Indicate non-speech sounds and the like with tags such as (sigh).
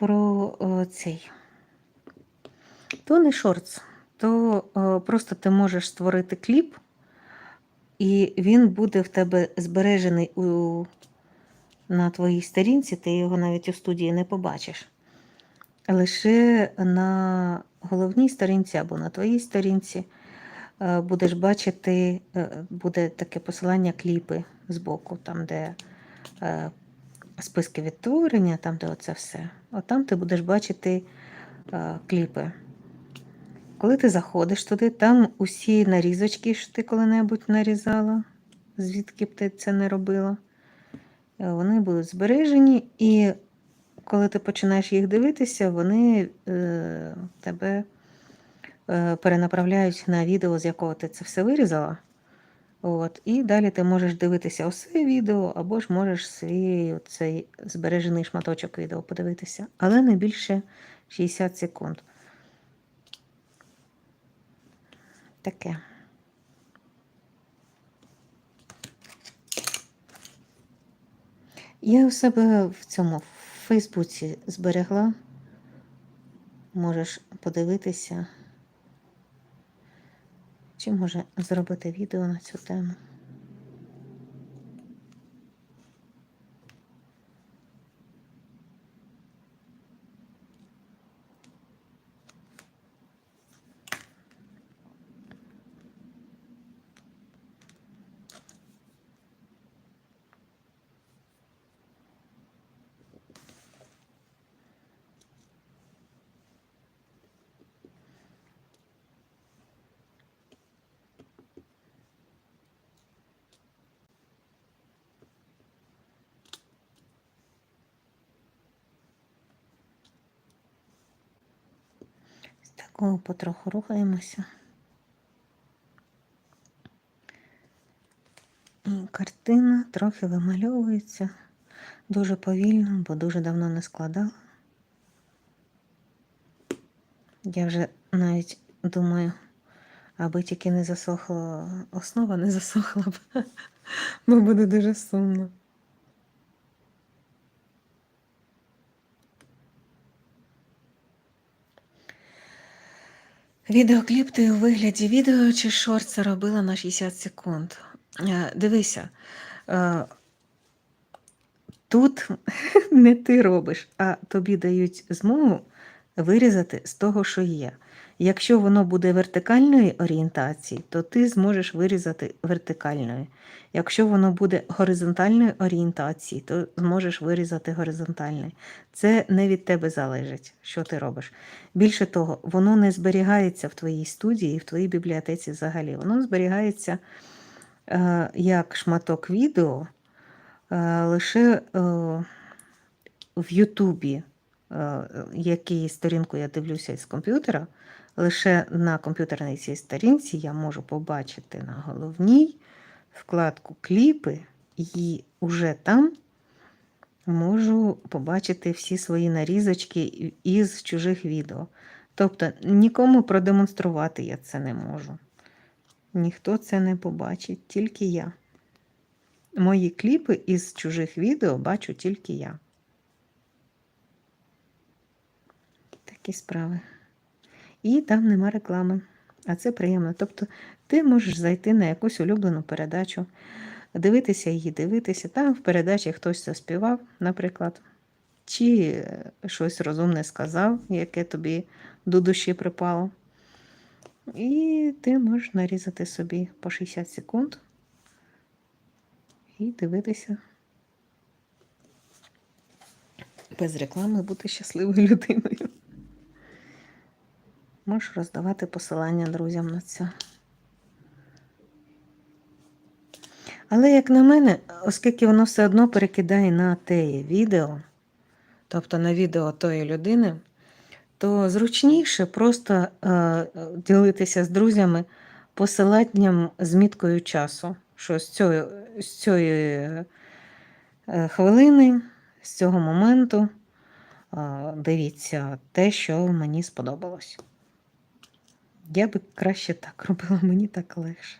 про цей. То не шортс, то просто ти можеш створити кліп, і він буде в тебе збережений у, на твоїй сторінці, ти його навіть у студії не побачиш. Лише на головній сторінці або на твоїй сторінці е, будеш бачити, е, буде таке посилання кліпи збоку, там, де е, списки відтворення, там, де оце все. От там ти будеш бачити е, кліпи. Коли ти заходиш туди, там усі нарізочки, що ти коли-небудь нарізала, звідки б ти це не робила, е, вони будуть збережені, і коли ти починаєш їх дивитися, вони е, тебе е, перенаправляють на відео, з якого ти це все вирізала. От, і далі ти можеш дивитися усе відео, або ж можеш свій цей збережений шматочок відео подивитися, але не більше 60 секунд. Таке. Я у себе в цьому в Фейсбуці зберегла. Можеш подивитися, чи може зробити відео на цю тему. З потроху рухаємося. І картина трохи вимальовується дуже повільно, бо дуже давно не складала. Я вже навіть думаю, аби тільки не засохла основа, не засохла б, (laughs) бо буде дуже сумно. Відеокліп ти у вигляді відео чи шорт робила на 60 секунд. Е, Дивися, е, тут (laughs) не ти робиш, а тобі дають змогу вирізати з того, що є. Якщо воно буде вертикальної орієнтації, то ти зможеш вирізати вертикальною. Якщо воно буде горизонтальної орієнтації, то зможеш вирізати горизонтальною. Це не від тебе залежить, що ти робиш. Більше того, воно не зберігається в твоїй студії, в твоїй бібліотеці взагалі. Воно зберігається е, як шматок відео е, лише е, в Ютубі, е, який сторінку я дивлюся з комп'ютера. Лише на комп'ютерній цій сторінці я можу побачити на головній вкладку кліпи, і вже там можу побачити всі свої нарізочки із чужих відео. Тобто нікому продемонструвати я це не можу. Ніхто це не побачить, тільки я. Мої кліпи із чужих відео бачу тільки я. Такі справи. І там нема реклами. А це приємно. Тобто ти можеш зайти на якусь улюблену передачу, дивитися її, дивитися. Там в передачі хтось заспівав, наприклад, чи щось розумне сказав, яке тобі до душі припало. І ти можеш нарізати собі по 60 секунд і дивитися. Без реклами бути щасливою (laughs) людиною. Можеш роздавати посилання друзям на це. Але, як на мене, оскільки воно все одно перекидає на те відео, тобто на відео тої людини, то зручніше просто е, ділитися з друзями посиланням з міткою часу, що з цієї, з цієї е, хвилини, з цього моменту е, дивіться те, що мені сподобалось. Я би краще так (laughs) робила, мені так легше.